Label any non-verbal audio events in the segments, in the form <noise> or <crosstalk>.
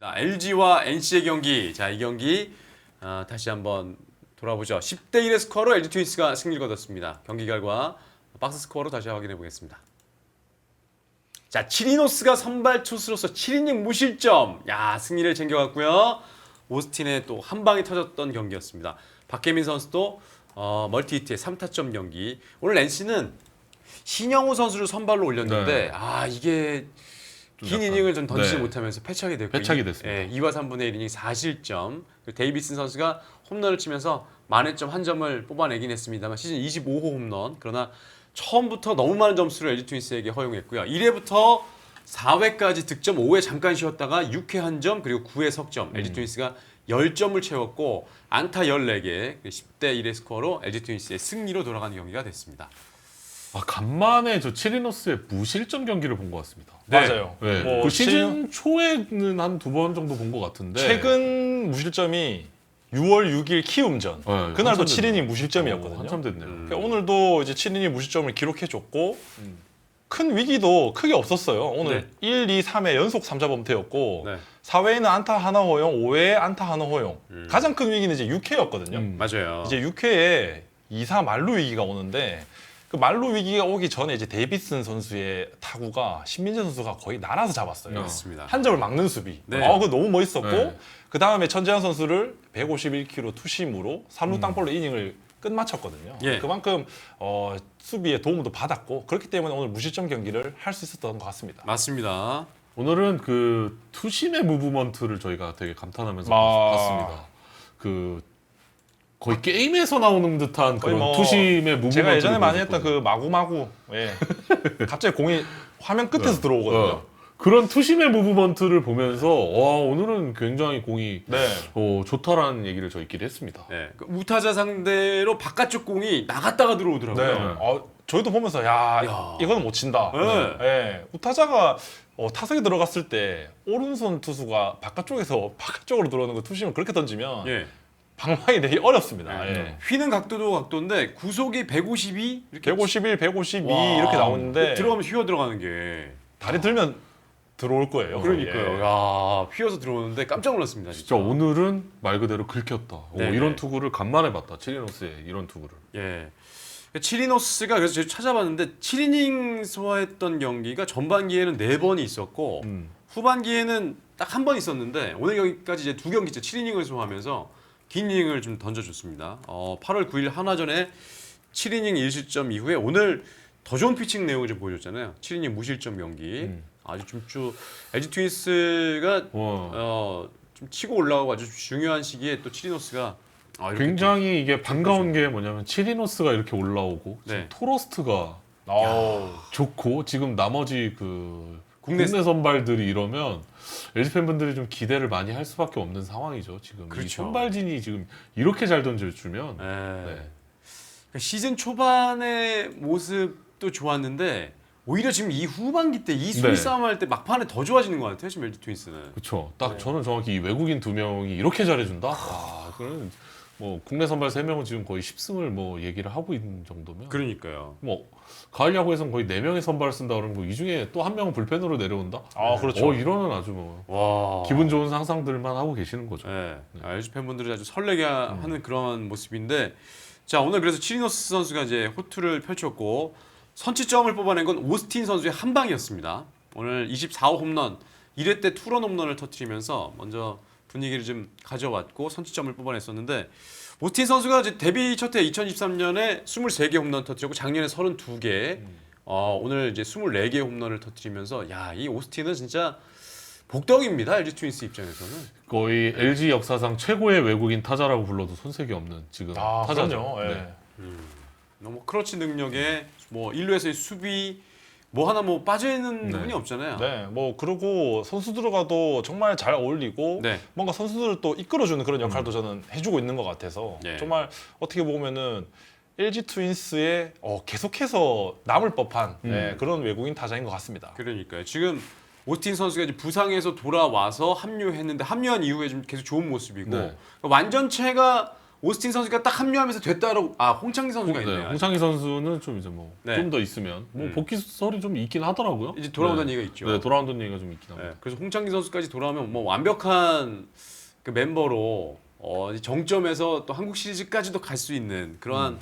LG와 NC의 경기. 자, 이 경기 아, 다시 한번 돌아보죠. 10대 1의 스코어로 LG 트윈스가 승리를 거뒀습니다. 경기 결과 박스 스코어로 다시 확인해 보겠습니다. 자, 치리노스가 선발 투수로서 7이닝 무실점. 야, 승리를 챙겨갔고요. 오스틴의 또 한 방이 터졌던 경기였습니다. 박혜민 선수도 어, 멀티히트의 3타점 경기. 오늘 NC는 신영우 선수를 선발로 올렸는데 네. 아, 이게 좀 긴 이닝을 좀 던지지 네. 못하면서 패착이 됐고 패착이 이- 됐습니다. 예, 2와 3분의 1 이닝 4실점. 데이비슨 선수가 홈런을 치면서 만회점 한 점을 뽑아내긴 했습니다만 시즌 25호 홈런. 그러나 처음부터 너무 많은 점수를 LG 트윈스에게 허용했고요. 1회부터 4회까지 득점 5회 잠깐 쉬었다가 6회 한 점 그리고 9회 석점. 음. LG 트윈스가 10점을 채웠고 안타 14개 10대 1의 스코어로 LG 트윈스의 승리로 돌아가는 경기가 됐습니다. 아 간만에 저 치리노스의 무실점 경기를 본 것 같습니다. 네. 맞아요. 네. 뭐 그 시즌 초에는 한 두 번 정도 본 것 같은데 최근 무실점이 6월 6일 키움전 네, 그날도 한참 7이닝 됐네요. 무실점이었거든요. 어, 한참 됐네요. 음. 그러니까 오늘도 이제 7이닝 무실점을 기록해줬고 음. 큰 위기도 크게 없었어요. 오늘 네. 1, 2, 3회 연속 3자 범퇴였고 네. 4회에는 안타 하나 허용, 5회에 안타 하나 허용. 음. 가장 큰 위기는 이제 6회였거든요. 음. 맞아요. 이제 6회에 2, 4 말루 위기가 오는데 그 말루 위기가 오기 전에 이제 데이비슨 선수의 타구가 신민재 선수가 거의 날아서 잡았어요. 맞습니다. 한 점을 막는 수비. 네. 아, 그거 너무 멋있었고 네. 그 다음에 천재환 선수를 151km 투심으로 3루 음. 땅볼로 이닝을 끝마쳤거든요. 예. 그만큼 어, 수비에 도움도 받았고 그렇기 때문에 오늘 무실점 경기를 할 수 있었던 것 같습니다. 맞습니다. 오늘은 그 투심의 무브먼트를 저희가 되게 감탄하면서 아. 봤습니다. 그 거의 게임에서 나오는 듯한 거의 그런 뭐 투심의 무브먼트. 제가 예전에 많이 했던 그 마구마구 예. <laughs> 갑자기 공이 화면 끝에서 네. 들어오거든요. 그런 투심의 무브먼트를 보면서 와 오늘은 굉장히 공이 네. 어, 좋다라는 얘기를 저희끼리 했습니다. 네, 그 우타자 상대로 바깥쪽 공이 나갔다가 네. 들어오더라고요. 어, 저희도 보면서 야, 야. 이거는 못 친다. 네. 예. 우타자가 어, 타석에 들어갔을 때 오른손 투수가 바깥쪽에서 <laughs> 바깥쪽으로 들어오는 거 투심을 그렇게 던지면 예. 방망이 되게 어렵습니다. 네. 예. 휘는 각도도 각도인데 구속이 152 이렇게 151, 152 와, 이렇게 나오는데 들어가면 휘어 들어가는 게 다리 들면 들어올 거예요. 그러니까요. 예. 야 휘어서 들어오는데 깜짝 놀랐습니다. 진짜. 진짜 오늘은 말 그대로 긁혔다. 오, 네네. 이런 투구를 간만에 봤다. 치리노스의 이런 투구를. 예. 치리노스가 그래서 제가 찾아봤는데 7이닝 소화했던 경기가 전반기에는 4번이 있었고 음. 후반기에는 딱 한 번 있었는데 오늘 경기까지 이제 두 경기째 7이닝을 소화하면서 긴 이닝을 좀 던져줬습니다. 어, 8월 9일 한화전에 7이닝 1실점 이후에 오늘 더 좋은 피칭 내용을 좀 보여줬잖아요. 7이닝 무실점 경기. 음. 아주 좀쭉 LG 트윈스가 와. 어, 좀 치고 올라가고 아주 중요한 시기에 또 치리노스가 아, 굉장히 이게 반가운 게 뭐냐면 치리노스가 이렇게 올라오고 지금 네. 토러스트가 아우. 좋고 지금 나머지 그 국내 국내, 선발들이 이러면 LG 팬분들이 좀 기대를 많이 할 수밖에 없는 상황이죠. 지금 이 그렇죠. 선발진이 지금 이렇게 잘 던져주면 예. 네. 그러니까 시즌 초반의 모습도 좋았는데 오히려 지금 이 후반기 때이 수비 네. 싸움 할 때 막판에 더 좋아지는 것 같아요 지금 LG 트윈스는. 그렇죠. 딱 네. 저는 정확히 이 외국인 두 명이 이렇게 잘해준다. 와, 그런 뭐 국내 선발 세 명은 지금 거의 10승을 뭐 얘기를 하고 있는 정도면 그러니까요. 뭐 가을 야구에서는 거의 네 명의 선발을 쓴다 그러면 뭐이 중에 또 한 명은 불펜으로 내려온다. 아, 그렇죠. 어 이러는 아주 뭐 와. 기분 좋은 상상들만 하고 계시는 거죠. 예. 아, LG 팬분들이 아주 설레게 하는 그런 모습인데 자 오늘 그래서 치리노스 선수가 이제 호투를 펼쳤고 선취점을 뽑아낸 건 오스틴 선수의 한 방이었습니다. 오늘 24호 홈런 1회 때 투런 홈런을 터뜨리면서 먼저 분위기를 좀 가져왔고 선취점을 뽑아냈었는데 오스틴 선수가 이제 데뷔 첫 해 2023년에 23개 홈런 터뜨렸고 작년에 32개 어, 오늘 이제 24개 홈런을 터뜨리면서 야 이 오스틴은 진짜 복덩입니다 LG 트윈스 입장에서는 거의 LG 역사상 최고의 외국인 타자라고 불러도 손색이 없는 지금 아, 타자죠. 그럼요. 예. 네. 너무 크러치 능력에 뭐 일루에서의 수비 뭐 하나 뭐 빠져 있는 네. 부분이 없잖아요. 네, 뭐 그러고 선수들과도 정말 잘 어울리고 네. 뭔가 선수들을 또 이끌어주는 그런 역할도 저는 해주고 있는 것 같아서 네. 정말 어떻게 보면은 LG 트윈스의 어, 계속해서 남을 법한 음. 네, 그런 외국인 타자인 것 같습니다. 그러니까요. 지금 오스틴 선수가 이제 부상에서 돌아와서 합류했는데 합류한 이후에 좀 계속 좋은 모습이고 네. 완전체가 오스틴 선수가 딱 합류하면서 됐다라고 아 홍창기 선수가 네, 있네요. 홍창기 선수는 좀 이제 뭐좀 네. 더 있으면 뭐 음. 복귀 설이 좀 있긴 하더라고요. 이제 돌아온다는 네. 얘기가 있죠. 네, 돌아온다는 얘기가 좀 있긴 합니다. 네, 그래서 홍창기 선수까지 돌아오면 뭐 완벽한 그 멤버로 어, 이 정점에서 또 한국 시리즈까지도 갈 수 있는 그러한 음.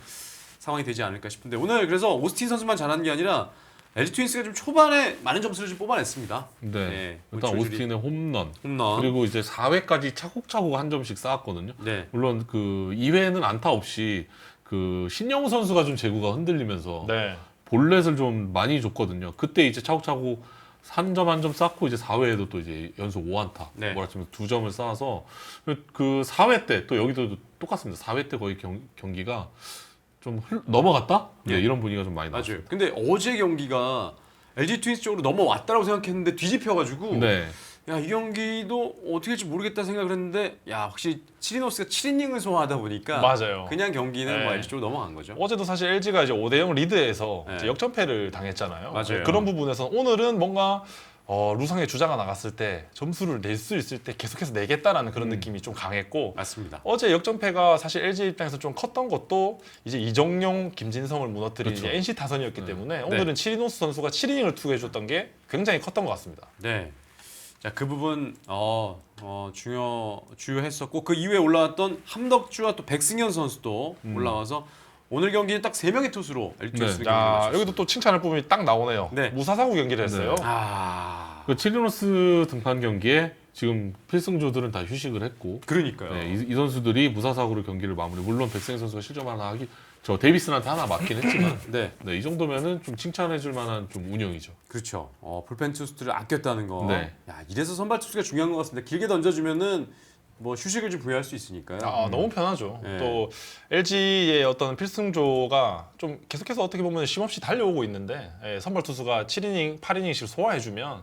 상황이 되지 않을까 싶은데 오늘 그래서 오스틴 선수만 잘하는 게 아니라 LG 트윈스가 좀 초반에 많은 점수를 좀 뽑아냈습니다. 네. 네, 일단 줄줄이. 오스틴의 홈런 홈런. 그리고 이제 4회까지 차곡차곡 한 점씩 쌓았거든요. 네. 물론 그 2회는 안타 없이 그 신영우 선수가 좀 제구가 흔들리면서 네. 볼넷을 좀 많이 줬거든요. 그때 이제 차곡차곡 한 점 한 점 쌓고 이제 4회에도 또 이제 연속 5안타, 네. 뭐라치면 두 점을 쌓아서 그 4회 때 또 여기도 똑같습니다. 4회 때 거의 경, 경기가 좀 흘- 넘어갔다? 네, 네. 이런 분위기가 좀 많이. 맞아요. 근데 어제 경기가 LG 트윈스 쪽으로 넘어왔다고 생각했는데 뒤집혀가지고 네. 야 이 경기도 어떻게 될지 모르겠다 생각을 했는데 야 확실히 치리노스가 7이닝을 소화하다 보니까 맞아요. 그냥 경기는 네. 뭐 LG 쪽으로 넘어간 거죠. 어제도 사실 LG가 이제 5대 0 리드에서 네. 이제 역전패를 당했잖아요. 맞아요. 그런 부분에서 오늘은 뭔가 어, 루상의 주자가 나갔을 때 점수를 낼 수 있을 때 계속해서 내겠다라는 그런 음. 느낌이 좀 강했고 맞습니다. 어제 역전패가 사실 LG 입장에서 좀 컸던 것도 이제 이정용, 김진성을 무너뜨린 그렇죠. 이제 NC 타선이었기 네. 때문에 오늘은 치리노스 선수가 7이닝을 투구해줬던 게 굉장히 컸던 것 같습니다. 네. 자, 그 부분 어, 어 중요 주요했었고 그 이후에 올라왔던 함덕주와 또 백승현 선수도 음. 올라와서 오늘 경기는 딱 세 명의 투수로 네. LG 자 여기도 또 칭찬할 부분이 딱 나오네요. 네. 무사사구 경기를 했어요. 네. 아. 그 칠리노스 등판 경기에 지금 필승조들은 다 휴식을 했고 그러니까요. 네, 이, 이 선수들이 무사사구로 경기를 마무리. 물론 백승 선수가 실점 하나 하기 저 데이비스한테 하나 맞긴 했지만 <laughs> 네. 네, 이 정도면은 좀 칭찬해줄 만한 좀 운영이죠. 그렇죠. 어, 불펜 투수들을 아꼈다는 거. 네. 야, 이래서 선발 투수가 중요한 것 같습니다. 길게 던져주면은 뭐 휴식을 좀 부여할 수 있으니까요. 아, 너무 편하죠. 네. 또 LG의 어떤 필승조가 좀 계속해서 어떻게 보면 쉼없이 달려오고 있는데 예, 선발 투수가 7이닝, 8이닝씩 소화해주면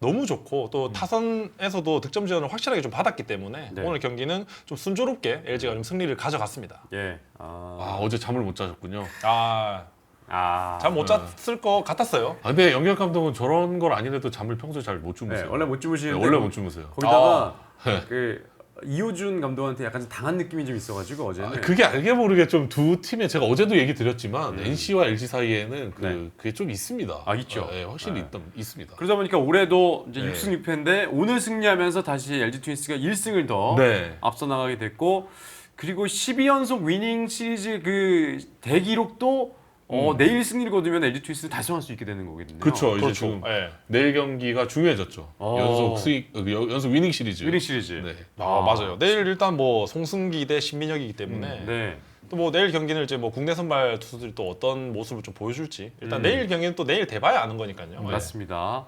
너무 좋고 또 타선에서도 득점 지원을 확실하게 좀 받았기 때문에 네. 오늘 경기는 좀 순조롭게 LG가 좀 승리를 가져갔습니다. 예. 아. 아 어제 잠을 못 자셨군요. 아, 아. 잠 못 잤을 것 같았어요. 아, 근데 영경 감독은 저런 걸 아니래도 잠을 평소에 잘 못 네, 주무세요. 원래 못 네, 주무시는데 원래 못 주무세요. 거기다가 네. 그 이호준 감독한테 약간 좀 당한 느낌이 좀 있어가지고 아, 어제는 그게 알게 모르게 좀 두 팀에 제가 어제도 얘기 드렸지만 음. NC와 LG 사이에는 그 네. 그게 좀 있습니다. 아, 있죠. 네, 확실히 네. 있다, 있습니다. 그러다 보니까 올해도 이제 네. 6승 6패인데 오늘 승리하면서 다시 LG 트윈스가 1승을 더 네. 앞서 나가게 됐고 그리고 12연속 위닝 시리즈 그 대기록도 어, 내일 승리를 거두면 LG 트윈스 달성할 수 있게 되는 거거든요. 음. 그렇죠. 이제 그렇죠. 지금 예. 내일 경기가 중요해졌죠. 어. 연속 수익, 어, 여- 연속 위닝 시리즈. 위닝 시리즈. 네. 아, 맞아요. 내일 일단 뭐 송승기 대 신민혁이기 때문에 네. 또 뭐 내일 경기는 이제 뭐 국내 선발 투수들이 또 어떤 모습을 좀 보여줄지 일단 음. 내일 경기는 또 내일 돼봐야 아는 거니까요. 네. 맞습니다.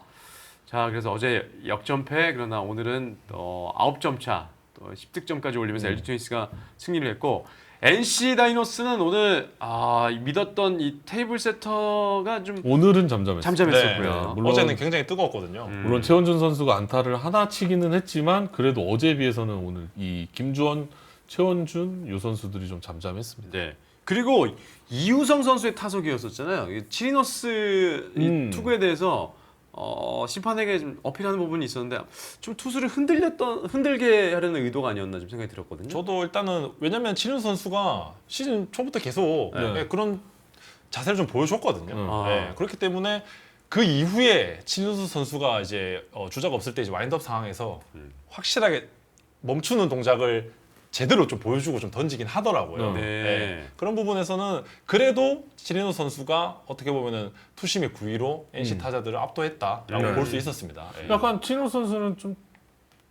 자, 그래서 어제 역전패 그러나 오늘은 어, 9점 차, 또 10득점까지 올리면서 음. LG 트윈스가 승리를 했고 NC 다이노스는 오늘 아, 믿었던 이 테이블 세터가 좀 오늘은 잠잠했어요. 잠잠했었고요. 네, 물론- 어제는 굉장히 뜨거웠거든요. 음. 물론 최원준 선수가 안타를 하나 치기는 했지만 그래도 어제에 비해서는 오늘 이 김주원, 최원준 요 선수들이 좀 잠잠했습니다. 네. 그리고 이우성 선수의 타석이었었잖아요. 이 치리너스 이 음. 투구에 대해서 어, 심판에게 좀 어필하는 부분이 있었는데 좀 투수를 흔들렸던 흔들게 하려는 의도가 아니었나 좀 생각이 들었거든요. 저도 일단은 왜냐면 진우 선수가 시즌 초부터 계속 네. 예, 그런 자세를 좀 보여줬거든요. 음. 아. 예, 그렇기 때문에 그 이후에 진우수 선수가 이제 어, 주자가 없을 때 이제 와인드업 상황에서 음. 확실하게 멈추는 동작을 제대로 좀 보여주고 좀 던지긴 하더라고요. 네. 네. 예, 그런 부분에서는 그래도 치리노 선수가 어떻게 보면은 투심의 구위로 NC 음. 타자들을 압도했다라고 네. 볼 수 있었습니다. 예. 약간 치노 선수는 좀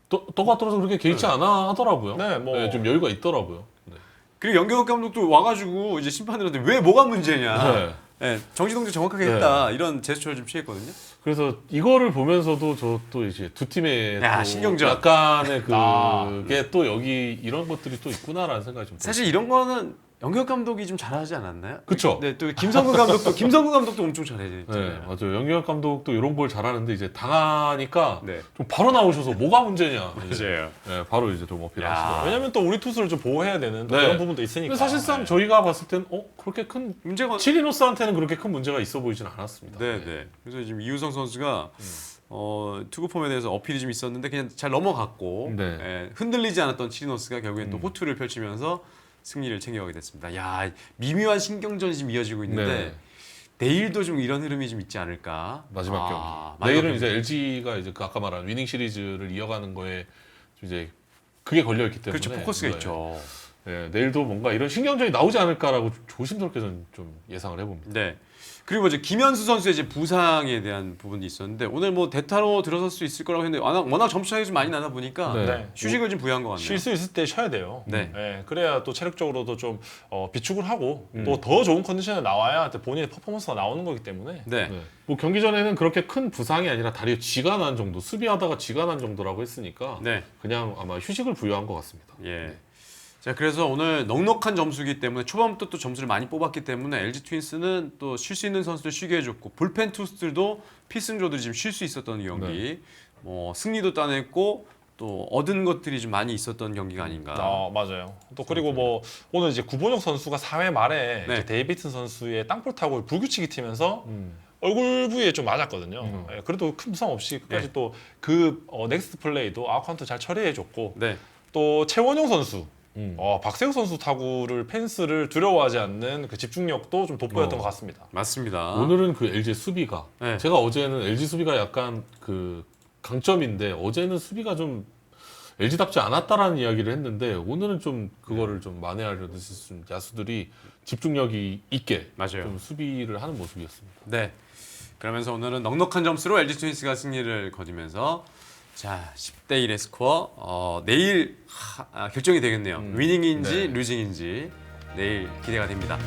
떠, 떠가 떨어서 그렇게 개의치 않아 하더라고요. 네, 뭐- 좀 여유가 있더라고요. 네. 그리고 연경욱 감독도 와가지고 이제 심판들한테 왜 뭐가 문제냐. 네. 네, 정지동작 정확하게 네. 했다 이런 제스처를 좀 취했거든요. 그래서 이거를 보면서도 저 또 이제 두 팀의 야, 또 신경전. 약간의 아. 그게 또 여기 이런 것들이 또 있구나라는 생각이 좀 사실 이런 거는 연경욱 감독이 좀 잘하지 않았나요? 그쵸. 네, 또 김성근 감독도 김성근 감독도 엄청 네, 잘해줬잖아요. 맞아요. 영유학 감독도 이런 걸 잘하는데 이제 당하니까 네. 좀 바로 나오셔서 뭐가 문제냐. 이제. 맞아요. 네, 바로 이제 좀 야. 어필하시더라고요. 왜냐면 또 우리 투수를 좀 보호해야 되는 또 네. 그런 부분도 있으니까. 근데 사실상 네. 저희가 봤을 땐 어, 그렇게 큰 문제가 치리노스한테는 그렇게 큰 문제가 있어 보이진 않았습니다. 네, 네. 그래서 지금 이우성 선수가 음. 어, 투구 폼에 대해서 어필이 좀 있었는데 그냥 잘 넘어갔고 네. 예, 흔들리지 않았던 치리노스가 결국엔 또 음. 호투를 펼치면서 승리를 챙겨가게 됐습니다. 야 미묘한 신경전이 지금 이어지고 있는데 네. 내일도 좀 이런 흐름이 좀 있지 않을까? 마지막 아, 경기. 내일은 경기. 이제 LG가 이제 그 아까 말한 위닝 시리즈를 이어가는 거에 좀 이제 그게 걸려 있기 때문에 그렇죠 포커스가 네. 있죠. 네, 내일도 뭔가 이런 신경전이 나오지 않을까라고 조심스럽게 저는 좀 예상을 해봅니다. 네. 그리고 이제 김현수 선수의 이제 부상에 대한 부분이 있었는데 오늘 뭐 대타로 들어설 수 있을 거라고 했는데 워낙, 워낙 점수 차이가 좀 많이 나다 보니까 네. 네. 휴식을 좀 부여한 것 같네요. 쉴 수 있을 때 쉬어야 돼요. 네. 예, 그래야 또 체력적으로도 좀 어, 비축을 하고 음. 또더 좋은 컨디션에 나와야 또 본인의 퍼포먼스가 나오는 거기 때문에 네. 네. 뭐 경기 전에는 그렇게 큰 부상이 아니라 다리에 쥐가 난 정도, 수비하다가 쥐가 난 정도라고 했으니까 네. 그냥 아마 휴식을 부여한 것 같습니다. 예. 자 그래서 오늘 넉넉한 점수기 때문에 초반부터 또 점수를 많이 뽑았기 때문에 LG 트윈스는 또 쉴 수 있는 선수들 쉬게 해줬고 불펜 투수들도 필승조들이 지금 쉴 수 있었던 경기, 뭐 승리도 따냈고 또 얻은 것들이 좀 많이 있었던 경기가 아닌가. 아 맞아요. 또 그리고 뭐 오늘 이제 구본혁 선수가 4회 말에 네. 이제 데이비슨 선수의 땅볼 타고 불규칙이 튀면서 음. 얼굴 부위에 좀 맞았거든요. 음. 예, 그래도 큰 부상 없이 끝까지 네. 또그 어, 넥스트 플레이도 아웃카운트 잘 처리해줬고 네. 또 최원용 선수, 음. 어, 박세우 선수 타구를 펜스를 두려워하지 않는 그 집중력도 좀 돋보였던 어. 것 같습니다. 맞습니다. 오늘은 그 LG 수비가 네. 제가 어제는 LG 수비가 약간 그 강점인데 어제는 수비가 좀 LG답지 않았다라는 이야기를 했는데 오늘은 좀 그거를 좀 만회하려듯이 좀 야수들이 집중력이 있게 맞아요. 좀 수비를 하는 모습이었습니다. 네. 그러면서 오늘은 넉넉한 점수로 LG 트윈스가 승리를 거두면서 자 10대 1의 스코어 어, 내일 하, 아, 결정이 되겠네요. 음. 위닝인지 네. 루징인지 내일 기대가 됩니다.